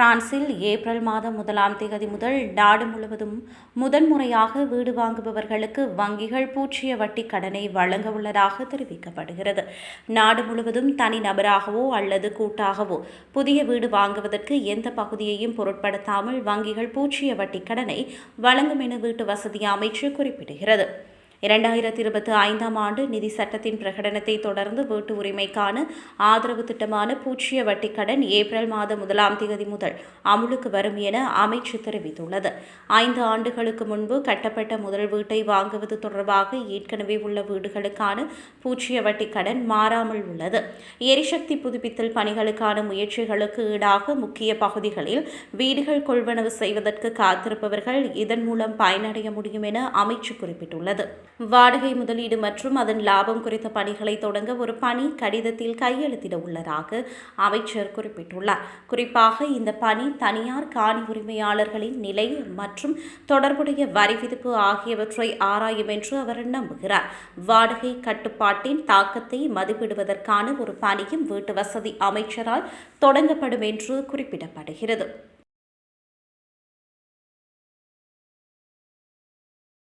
பிரான்சில் ஏப்ரல் மாதம் முதலாம் தேதி முதல் நாடு முழுவதும் முதன்முறையாக வீடு வாங்குபவர்களுக்கு வங்கிகள் பூச்சிய வட்டி கடனை வழங்க உள்ளதாக தெரிவிக்கப்படுகிறது. நாடு முழுவதும் தனிநபராகவோ அல்லது கூட்டாகவோ புதிய வீடு வாங்குவதற்கு எந்த பகுதியையும் பொருட்படுத்தாமல் வங்கிகள் பூச்சிய வட்டி கடனை வழங்கும் என வீட்டு வசதி அமைச்சு குறிப்பிடுகிறது. இரண்டாயிரத்தி இருபத்தி ஐந்தாம் ஆண்டு நிதி சட்டத்தின் பிரகடனத்தை தொடர்ந்து வீட்டு உரிமைக்கான ஆதரவு திட்டமான பூச்சிய வட்டி கடன் ஏப்ரல் மாதம் முதலாம் தேதி முதல் அமுலுக்கு வரும் என அமைச்சு தெரிவித்துள்ளது. ஐந்து ஆண்டுகளுக்கு முன்பு கட்டப்பட்ட முதல் வீட்டை வாங்குவது தொடர்பாக ஏற்கனவே உள்ள வீடுகளுக்கான பூச்சிய வட்டி கடன் மாறாமல் உள்ளது. எரிசக்தி புதுப்பித்தல் பணிகளுக்கான முயற்சிகளுக்கு ஈடாக முக்கிய பகுதிகளில் வீடுகள் கொள்வனவு செய்வதற்கு காத்திருப்பவர்கள் இதன் மூலம் பயனடைய முடியும் என அமைச்சு குறிப்பிட்டுள்ளது. வாடகை முதலீடு மற்றும் அதன் லாபம் குறித்த பணிகளை தொடங்க ஒரு பணி கடிதத்தில் கையெழுத்திட உள்ளதாக அமைச்சர் குறிப்பிட்டுள்ளார். குறிப்பாக இந்த பணி தனியார் காணி உரிமையாளர்களின் நிலை மற்றும் தொடர்புடைய வரி விதிப்பு ஆகியவற்றை ஆராயும் என்று அவர் நம்புகிறார். வாடகை கட்டுப்பாட்டின் தாக்கத்தை மதிப்பிடுவதற்கான ஒரு பணியும் வீட்டு வசதி அமைச்சரால் தொடங்கப்படும் என்று குறிப்பிடப்படுகிறது.